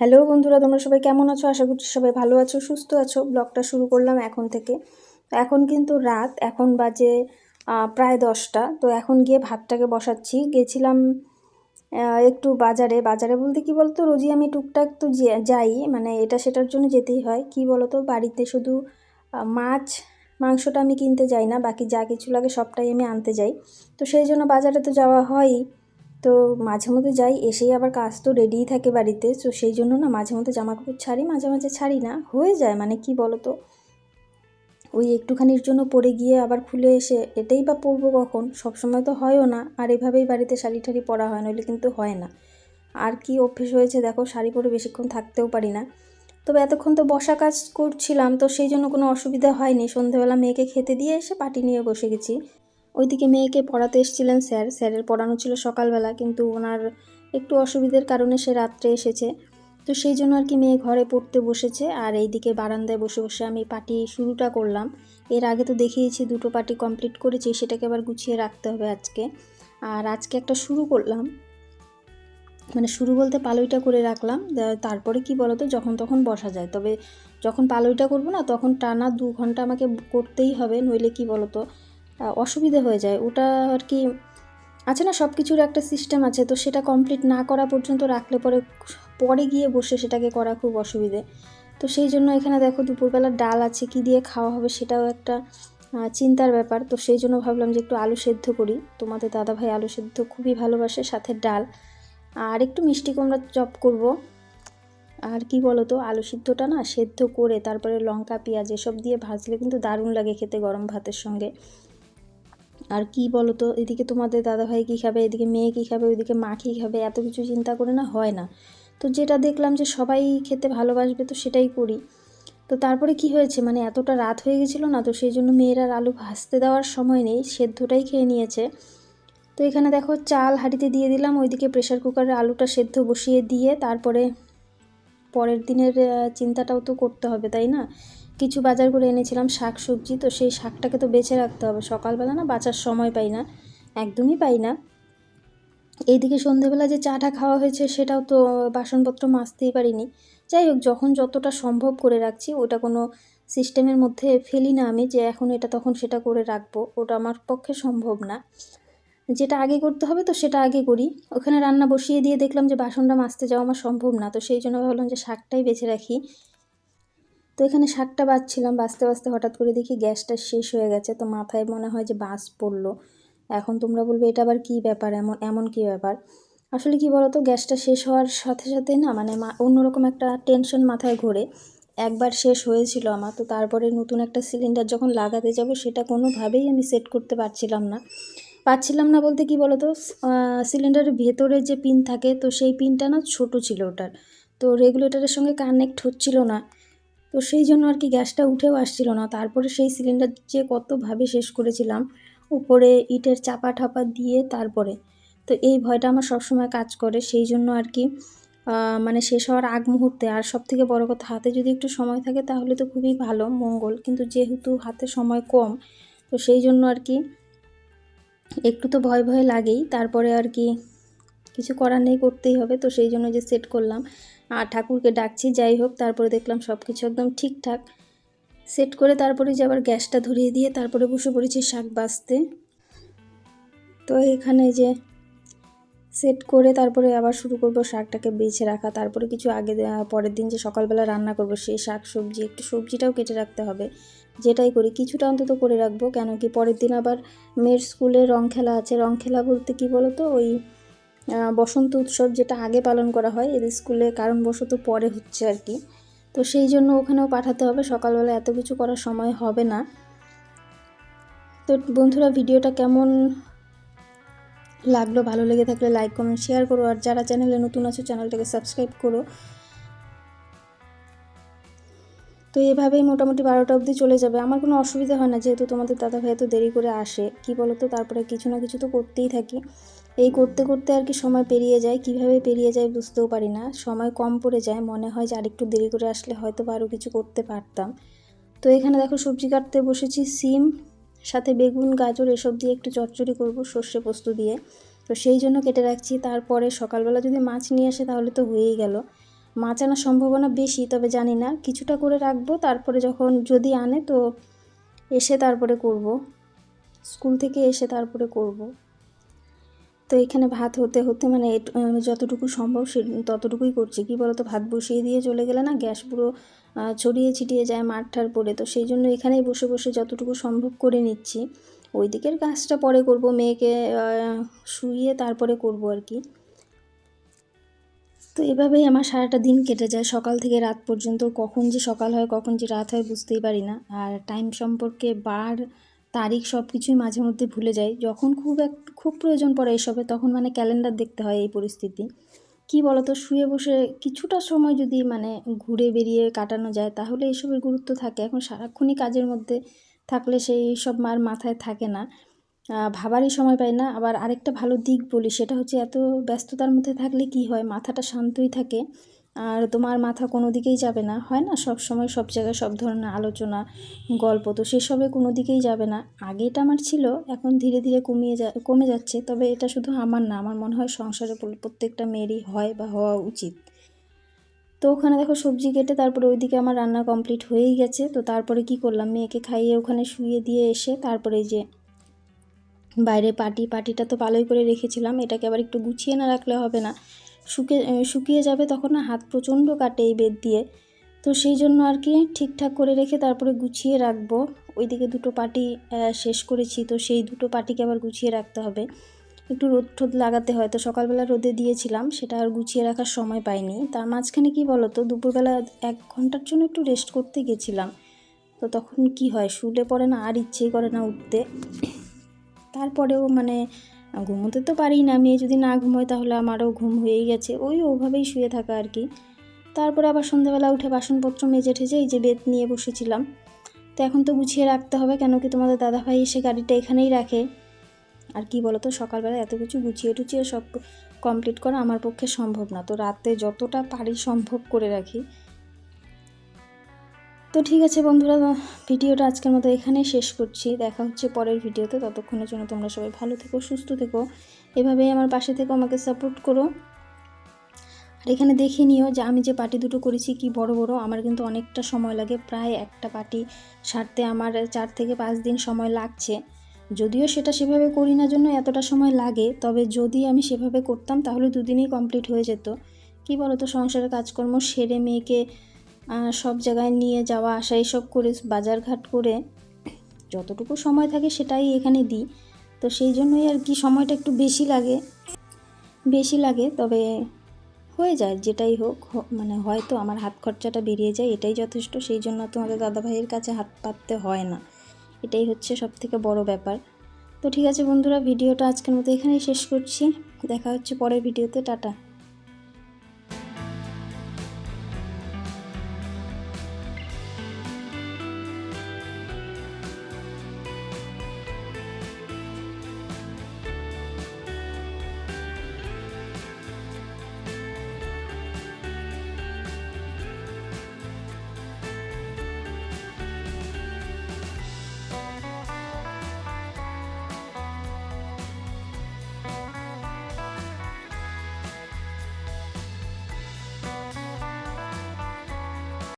Hello বন্ধুরা, তোমরা সবাই কেমন আছো? আশা করছি সবাই ভালো আছো, সুস্থ আছো। ব্লগটা শুরু করলাম এখন থেকে। তো এখন কিন্তু রাত, এখন বাজে প্রায় দশটা। তো এখন গিয়ে ভাতটাকে বসাচ্ছি। গেছিলাম একটু বাজারে। বাজারে বলতে কি বলতো, রোজই আমি টুকটাক তো যাই। মানে এটা সেটার জন্য যেতেই হয়। কি বলতো, বাড়িতে শুধু মাছ, মাংসটা আমি কিনতে যাই না। বাকি যা কিছু লাগে সবটাই আমি আনতে যাই। তো সেই জন্য বাজারে তো যাওয়া হয়ই। তো মাঝে মধ্যে যাই, এসেই আবার কাজ তো রেডিই থাকে বাড়িতে, তো সেই জন্য না মাঝে মধ্যে জামা কাপড় ছাড়ি, মাঝে মাঝে ছাড়ি না। হয়ে যায় মানে কি বলো তো ওই একটুখানির জন্য পরে গিয়ে আবার খুলে এসে, এটাই বা পরবো কখন? সবসময় তো হয়ও না, আর এভাবেই বাড়িতে শাড়ি টাড়ি পরা হয়, নইলে কিন্তু হয় না। আর কি অভ্যেস হয়েছে দেখো, শাড়ি পরে বেশিক্ষণ থাকতেও পারি না। তবে এতক্ষণ তো বসা কাজ করছিলাম, তো সেই জন্য কোনো অসুবিধা হয়নি। সন্ধেবেলা মেয়েকে খেতে দিয়ে এসে পাটি নিয়ে বসে গেছি। ওইদিকে মেয়েকে পড়াতে এসেছিলেন স্যার। স্যারের পড়ানো ছিল সকালবেলা, কিন্তু ওনার একটু অসুবিধার কারণে সে রাত্রে এসেছে। তো সেই জন্য আর কি মেয়ে ঘরে পড়তে বসেছে, আর এইদিকে বারান্দায় বসে বসে আমি পাটি শুরুটা করলাম। এর আগে তো দেখিয়েছি, দুটো পাটি কমপ্লিট করেছি, সেটাকে আবার গুছিয়ে রাখতে হবে আজকে। আর আজকে একটা শুরু করলাম। মানে শুরু বলতে পালইটা করে রাখলাম তারপরে কি বলতো, যখন তখন বসা যায়। তবে যখন পালইটা করব না, তখন টানা দু ঘণ্টা আমাকে করতেই হবে, নইলে কি বলতো অসুবিধে হয়ে যায়। ওটা আর কি আছে না সব কিছুর একটা সিস্টেম আছে। তো সেটা কমপ্লিট না করা পর্যন্ত রাখলে পরে পরে গিয়ে বসে সেটাকে করা খুব অসুবিধে। তো সেই জন্য এখানে দেখো দুপুরবেলা ডাল আছে, কি দিয়ে খাওয়া হবে সেটাও একটা চিন্তার ব্যাপার। তো সেই জন্য ভাবলাম যে একটু আলু সেদ্ধ করি। তোমাদের দাদা ভাই আলু সেদ্ধ খুবই ভালোবাসে, সাথে ডাল। আর একটু মিষ্টি কুমড়া চপ করব। আর কি বলো তো আলু সিদ্ধটা না সেদ্ধ করে, তারপরে লঙ্কা, পেঁয়াজ এসব দিয়ে ভাজলে কিন্তু দারুণ লাগে খেতে গরম ভাতের সঙ্গে। আর কি বলো তো এদিকে তোমাদের দাদাভাই কী খাবে, এদিকে মেয়ে কী খাবে, ওইদিকে মা কী খাবে, এত কিছু চিন্তা করে না হয় না। তো যেটা দেখলাম যে সবাই খেতে ভালোবাসবে তো সেটাই করি। তো তারপরে কি হয়েছে মানে এতটা রাত হয়ে গেছিল না, তো সেই জন্য মেয়ের আলু ভাজতে দেওয়ার সময় নেই, সেদ্ধটাই খেয়ে নিয়েছে। তো এখানে দেখো চাল হাঁড়িতে দিয়ে দিলাম, ওইদিকে প্রেশার কুকারে আলুটা সেদ্ধ বসিয়ে দিয়ে তারপরে পরের দিনের চিন্তাটাও তো করতে হবে, তাই না? কিছু বাজার করে এনেছিলাম শাক সবজি, তো সেই শাকটাকে তো বেছে রাখতে হবে। সকালবেলা না বাঁচার সময় পাই না, একদমই পাই না। এইদিকে সন্ধেবেলা যে চাটা খাওয়া হয়েছে সেটাও তো বাসনপত্র মাজতেই পারিনি। যাই হোক, যখন যতটা সম্ভব করে রাখছি, ওটা কোনো সিস্টেমের মধ্যে ফেলি না আমি যে এখন এটা তখন সেটা করে রাখব, ওটা আমার পক্ষে সম্ভব না। যেটা আগে করতে হবে তো সেটা আগে করি। ওখানে রান্না বসিয়ে দিয়ে দেখলাম যে বাসনটা মাজতে যাওয়া আমার সম্ভব না, তো সেই জন্য ভাবলাম যে শাকটাই বেছে রাখি। তো এখানে শাকটা বাজছিলাম বাঁচতে বাঁচতে হঠাৎ করে দেখি গ্যাসটা শেষ হয়ে গেছে, তো মাথায় মনে হয় যে বাস পড়ল। এখন তোমরা বলবে এটা আবার কী ব্যাপার, এমন এমন কী ব্যাপার? আসলে কি বলতো, গ্যাসটা শেষ হওয়ার সাথে সাথে না মানে অন্যরকম একটা টেনশন মাথায় ঘোরে। একবার শেষ হয়েছিল আমার, তো তারপরে নতুন একটা সিলিন্ডার যখন লাগাতে যাব সেটা কোনোভাবেই আমি সেট করতে পারছিলাম না। পাচ্ছিলাম না বলতে কি বলতো সিলিন্ডারের ভেতরে যে পিন থাকে, তো সেই পিনটা না ছোট ছিল ওটার। তো রেগুলেটরের সঙ্গে কানেক্ট হচ্ছিল না। তো সেই জন্য আর কি গ্যাসটা উঠেও আসছিল না। তারপরে সেই সিলিন্ডার যে কতভাবে শেষ করেছিলাম, উপরে ইটের চাপা ঠাপা দিয়ে তারপরে। তো এই ভয়টা আমার সবসময় কাজ করে, সেই জন্য আর কি মানে শেষ হওয়ার আগ মুহূর্তে। আর সব থেকে বড়ো কথা, হাতে যদি একটু সময় থাকে তাহলে তো খুবই ভালো, মঙ্গল। কিন্তু যেহেতু হাতে সময় কম, তো সেই জন্য আর কি একটু তো ভয় ভয় লাগেই। তারপরে আর কি কিছু করার নেই, করতেই হবে। তো সেই জন্য যে সেট করলাম আর ঠাকুরকে ডাকছি, যাই হোক, তারপরে দেখলাম সব কিছু একদম ঠিকঠাক। সেট করে তারপরে যে আবার গ্যাসটা ধরিয়ে দিয়ে তারপরে বসে পড়েছি শাক বাছতে তো এখানে যে সেট করে তারপরে আবার শুরু করব শাকটাকে বেছে রাখা। তারপরে কিছু আগে পরের দিন যে সকালবেলা রান্না করব সেই শাক সবজি, একটু সবজিটাও কেটে রাখতে হবে। যেটাই করি, কিছুটা অন্তত করে রাখব, কেন কি পরের দিন আবার মেয়ের স্কুলে রং খেলা আছে। রং খেলা বলতে কি বলো তো ওই বসন্ত উৎসব যেটা আগে পালন করা হয় এদের স্কুলে কারণবশত পরে হচ্ছে আর কি। তো সেই জন্য ওখানেও পাঠাতে হবে, সকালবেলা এত কিছু করার সময় হবে না। তো বন্ধুরা, ভিডিওটা কেমন লাগল, ভালো লেগে থাকলে লাইক কমেন্ট শেয়ার করো। আর যারা চ্যানেলে নতুন আছো চ্যানেলটাকে সাবস্ক্রাইব করো। তো এভাবেই মোটামুটি বারোটা অবধি চলে যাবে। আমার কোনো অসুবিধা হয় না, যেহেতু তোমাদের দাদা ভাই এত দেরি করে আসে। কি বলো তো তারপরে কিছু না কিছু তো করতেই থাকি। এই করতে করতে আর কি সময় পেরিয়ে যায়। কীভাবে পেরিয়ে যায় বুঝতেও পারি না। সময় কম পড়ে যায়। মনে হয় যে আরেকটু দেরি করে আসলে হয়তো বা আরও কিছু করতে পারতাম। তো এখানে দেখো সবজি কাটতে বসেছি, সিম, সাথে বেগুন, গাজর এসব দিয়ে একটু চচ্চড়ি করব সর্ষে পোস্ত দিয়ে। তো সেই জন্য কেটে রাখছি। তারপরে সকালবেলা যদি মাছ নিয়ে আসে তাহলে তো হয়েই গেল। মাছ আনার সম্ভাবনা বেশি, তবে জানি না। কিছুটা করে রাখব, তারপরে যখন যদি আনে তো এসে তারপরে করব। স্কুল থেকে এসে তারপরে করব। তো এখানে ভাত হতে হতে মানে এট- যতটুকু সম্ভব সে, ততটুকুই করছি। কি বলতো, ভাত বসিয়ে দিয়ে চলে গেলে না গ্যাস পুরো ছড়িয়ে ছিটিয়ে যায় মাঠটার পরে। তো সেই জন্য এখানেই বসে বসে যতটুকু সম্ভব করে নিচ্ছি। ওই দিকের কাজটা পরে করব, মেয়েকে শুইয়ে তারপরে করব আর কি। তো এভাবেই আমার সারাটা দিন কেটে যায়। সকাল থেকে রাত পর্যন্ত কখন যে সকাল হয়, কখন যে রাত হয় বুঝতেই পারি না। আর টাইম সম্পর্কে বার, তারিখ সব কিছুই মাঝে মধ্যে ভুলে যাই। যখন খুব এক, খুব প্রয়োজন পড়ে এসবে, তখন মানে ক্যালেন্ডার দেখতে হয় এই পরিস্থিতি। কি বলতো, শুয়ে বসে কিছুটা সময় যদি মানে ঘুরে বেরিয়ে কাটানো যায়, তাহলে এসবের গুরুত্ব থাকে। এখন সারাক্ষণই কাজের মধ্যে থাকলে সেই সব মার মাথায় থাকে না। ভাবারই সময় পাই না। আবার আরেকটা ভালো দিক বলি, সেটা হচ্ছে এত ব্যস্ততার মধ্যে থাকলে কি হয়? মাথাটা শান্তই থাকে। আর তোমার মাথা কোনো দিকেই যাবে না। হয় না? সব সময় সব জায়গায় সব ধরনের আলোচনা, গল্প, তো সেসবে কোনো দিকেই যাবে না। আগে এটা আমার ছিল, এখন ধীরে ধীরে কমিয়ে যা, কমে যাচ্ছে। তবে এটা শুধু আমার না, আমার মনে হয় সংসারে প্রত্যেকটা মেয়েরই হয় বা হওয়া উচিত। তো ওখানে দেখো সবজি কেটে তারপরে ওইদিকে আমার রান্না কমপ্লিট হয়েই গেছে। তো তারপরে কি করলাম? মেয়েকে খাইয়ে ওখানে শুয়ে দিয়ে এসে তারপরে যে বাইরে পাটি পাটিটা তো ভালোই করে রেখেছিলাম, এটাকে আবার একটু গুছিয়ে না রাখলে হবে না। শুকে শুকিয়ে যাবে তখন না হাত প্রচণ্ড কাটে এই বেদ দিয়ে। তো সেই জন্য আর কি ঠিকঠাক করে রেখে তারপরে গুছিয়ে রাখব। ওইদিকে দুটো পাটি শেষ করেছি, তো সেই দুটো পাটিকে আবার গুছিয়ে রাখতে হবে। একটু রোদ টোদ লাগাতে হয়, তো সকালবেলা রোদে দিয়েছিলাম, সেটা আর গুছিয়ে রাখার সময় পাইনি। তার মাঝখানে কি বলো তো দুপুরবেলা এক ঘণ্টার জন্য একটু রেস্ট করতে গেছিলাম। তো তখন কি হয়, শুলে পরে না, আর ইচ্ছেই করে না উঠতে। তারপরেও মানে ঘুমোতে তো পারি না, মেয়ে যদি না ঘুমোয় তাহলে আমারও ঘুম হয়েই গেছে। ওই ওভাবেই শুয়ে থাকা আর কি। তারপরে আবার সন্ধ্যাবেলা উঠে বাসনপত্র মেজে ঠেজে এই যে বেদ নিয়ে বসেছিলাম। তো এখন তো গুছিয়ে রাখতে হবে, কেন কি তোমাদের দাদাভাই এসে গাড়িটা এখানেই রাখে। আর কি বলো তো সকালবেলা এত কিছু গুছিয়ে টুচিয়ে সব কমপ্লিট করা আমার পক্ষে সম্ভব না। তো রাতে যতটা পারি সম্ভব করে রাখি। তো ঠিক আছে বন্ধুরা, ভিডিওটা আজকের মতো এখানেই শেষ করছি। দেখা হচ্ছে পরের ভিডিওতে। ততক্ষণের জন্য তোমরা সবাই ভালো থেকো, সুস্থ থেকো। এভাবেই আমার পাশে থেকো, আমাকে সাপোর্ট করো। আর এখানে দেখে নিও যে আমি যে পাটি দুটো করেছি কি বড় বড়, আমার কিন্তু অনেকটা সময় লাগে। প্রায় একটা পাটি সারতে আমার চার থেকে পাঁচ দিন সময় লাগছে। যদিও সেটা সেভাবে করি না জন্য এতটা সময় লাগে, তবে যদি আমি সেভাবে করতাম তাহলে দুদিনেই কমপ্লিট হয়ে যেত। কি বলো তো সংসারের কাজকর্ম সেরে মেয়েকে সব জায়গায় নিয়ে যাওয়া আসা এসব করে বাজারঘাট করে যতটুকু সময় থাকে সেটাই এখানে দিই। তো সেই জন্যই আর কি সময়টা একটু বেশি লাগে বেশি লাগে। তবে হয়ে যায়, যেটাই হোক মানে হয়তো আমার হাত খরচাটা বেরিয়ে যায়, এটাই যথেষ্ট। সেই জন্য তোমাদের দাদাভাইয়ের কাছে হাত পাততে হয় না। এটাই হচ্ছে সব থেকে বড় ব্যাপার। তো ঠিক আছে বন্ধুরা, ভিডিওটা আজকের মতো এখানেই শেষ করছি। দেখা হচ্ছে পরের ভিডিওতে। টাটা।